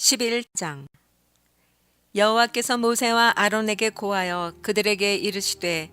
11장. 여호와께서 모세와 아론에게 고하여 그들에게 이르시되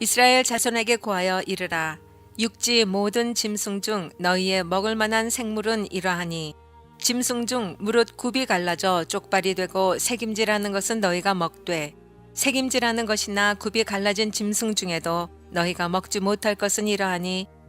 이스라엘 자손에게 고하여 이르라. 육지 모든 짐승 중 너희의 먹을 만한 생물은 이러하니 짐승 중 무릇 굽이 갈라져 쪽발이 되고 색임질하는 것은 너희가 먹되 색임질하는 것이나 굽이 갈라진 짐승 중에도 너희가 먹지 못할 것은 이러하니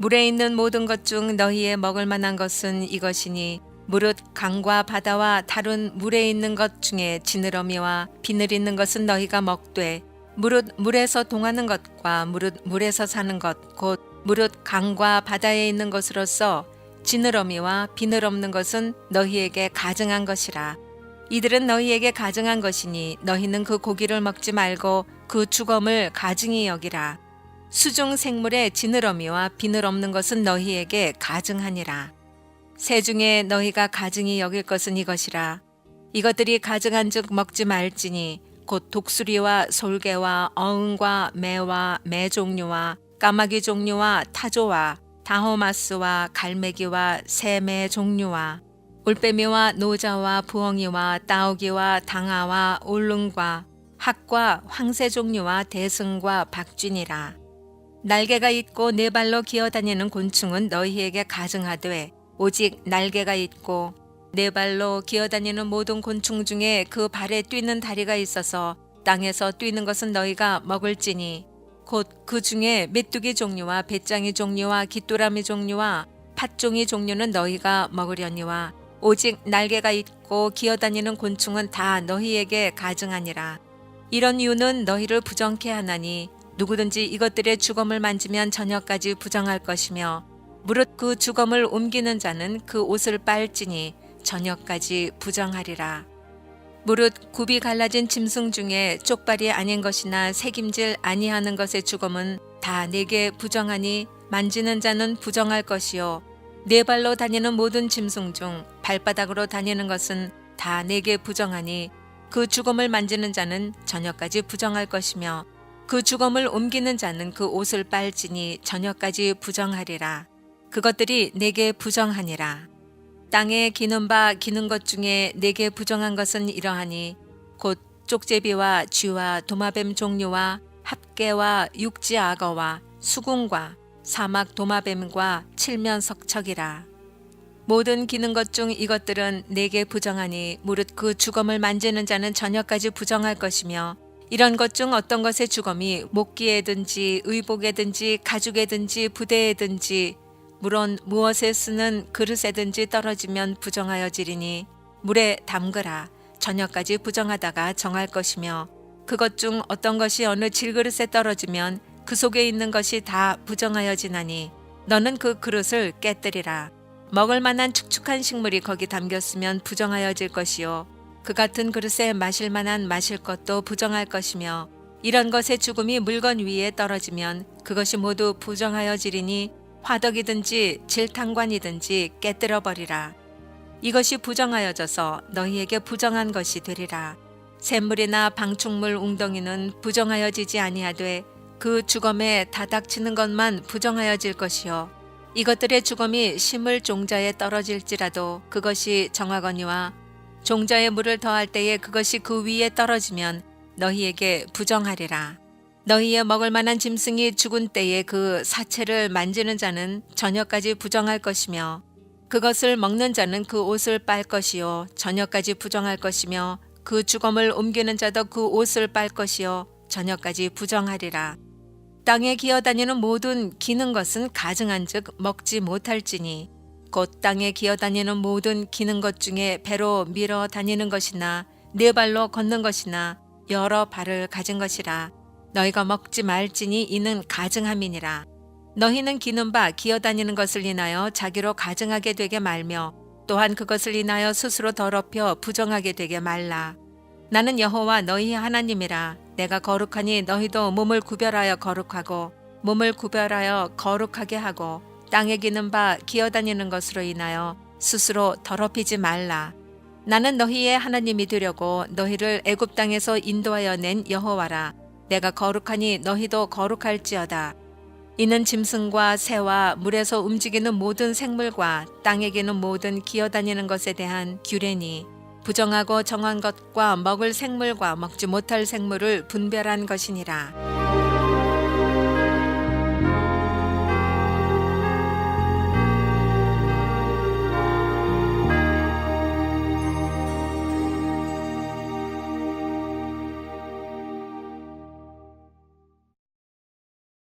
물에 있는 모든 것 중 너희의 먹을 만한 것은 이것이니 무릇 강과 바다와 다른 물에 있는 것 중에 지느러미와 비늘 있는 것은 너희가 먹되 무릇 물에서 동하는 것과 무릇 물에서 사는 것 곧 무릇 강과 바다에 있는 것으로서 지느러미와 비늘 없는 것은 너희에게 가증한 것이라. 이들은 너희에게 가증한 것이니 너희는 그 고기를 먹지 말고 그 주검을 가증히 여기라 수중 생물의 지느러미와 비늘 없는 것은 너희에게 가증하니라. 새 중에 너희가 가증히 여길 것은 이것이라. 이것들이 가증한즉 먹지 말지니 곧 독수리와 솔개와 어흥과 매와 매 종류와 까마귀 종류와 타조와 다호마스와 갈매기와 새매 종류와 올빼미와 노자와 부엉이와 따오기와 당아와 울릉과 학과 황새 종류와 대승과 박쥐니라. 날개가 있고 네 발로 기어다니는 곤충은 너희에게 가증하되 오직 날개가 있고 네 발로 기어다니는 모든 곤충 중에 그 발에 뛰는 다리가 있어서 땅에서 뛰는 것은 너희가 먹을지니 곧 그 중에 메뚜기 종류와 배짱이 종류와 깃도라미 종류와 팥종이 종류는 너희가 먹으려니와 오직 날개가 있고 기어다니는 곤충은 다 너희에게 가증하니라. 이런 이유는 너희를 부정케 하나니 누구든지 이것들의 주검을 만지면 저녁까지 부정할 것이며 무릇 그 주검을 옮기는 자는 그 옷을 빨지니 저녁까지 부정하리라. 무릇 굽이 갈라진 짐승 중에 쪽발이 아닌 것이나 색임질 아니하는 것의 주검은 다 내게 부정하니 만지는 자는 부정할 것이요 네 발로 다니는 모든 짐승 중 발바닥으로 다니는 것은 다 내게 부정하니 그 주검을 만지는 자는 저녁까지 부정할 것이며 그 주검을 옮기는 자는 그 옷을 빨지니 저녁까지 부정하리라. 그것들이 내게 부정하니라. 땅에 기는 바 기는 것 중에 내게 부정한 것은 이러하니 곧 쪽제비와 쥐와 도마뱀 종류와 합개와 육지 악어와 수궁과 사막 도마뱀과 칠면 석척이라. 모든 기는 것 중 이것들은 내게 부정하니 무릇 그 주검을 만지는 자는 저녁까지 부정할 것이며 이런 것 중 어떤 것의 주검이 목기에든지 의복에든지 가죽에든지 부대에든지 물론 무엇에 쓰는 그릇에든지 떨어지면 부정하여지리니 물에 담그라. 저녁까지 부정하다가 정할 것이며 그것 중 어떤 것이 어느 질그릇에 떨어지면 그 속에 있는 것이 다 부정하여지나니 너는 그 그릇을 깨뜨리라. 먹을 만한 축축한 식물이 거기 담겼으면 부정하여질 것이요 그 같은 그릇에 마실 만한 마실 것도 부정할 것이며 이런 것의 죽음이 물건 위에 떨어지면 그것이 모두 부정하여지리니 화덕이든지 질탕관이든지 깨뜨려 버리라. 이것이 부정하여져서 너희에게 부정한 것이 되리라. 샘물이나 방충물 웅덩이는 부정하여지지 아니하되 그 주검에 다닥치는 것만 부정하여질 것이요. 이것들의 주검이 심을 종자에 떨어질지라도 그것이 정하거니와 종자에 물을 더할 때에 그것이 그 위에 떨어지면 너희에게 부정하리라. 너희의 먹을 만한 짐승이 죽은 때에 그 사체를 만지는 자는 저녁까지 부정할 것이며 그것을 먹는 자는 그 옷을 빨 것이요 저녁까지 부정할 것이며 그 주검을 옮기는 자도 그 옷을 빨 것이요 저녁까지 부정하리라. 땅에 기어다니는 모든 기는 것은 가증한즉 먹지 못할지니 곧 땅에 기어다니는 모든 기는 것 중에 배로 밀어 다니는 것이나 네 발로 걷는 것이나 여러 발을 가진 것이라 너희가 먹지 말지니 이는 가증함이니라 너희는 기는 바 기어다니는 것을 인하여 자기로 가증하게 되게 말며 또한 그것을 인하여 스스로 더럽혀 부정하게 되게 말라. 나는 여호와 너희 하나님이라. 내가 거룩하니 너희도 몸을 구별하여 거룩하고 몸을 구별하여 거룩하게 하고 땅에 기는 바 기어다니는 것으로 인하여 스스로 더럽히지 말라. 나는 너희의 하나님이 되려고 너희를 애굽 땅에서 인도하여 낸 여호와라. 내가 거룩하니 너희도 거룩할지어다. 이는 짐승과 새와 물에서 움직이는 모든 생물과 땅에 기는 모든 기어다니는 것에 대한 규례니 부정하고 정한 것과 먹을 생물과 먹지 못할 생물을 분별한 것이니라.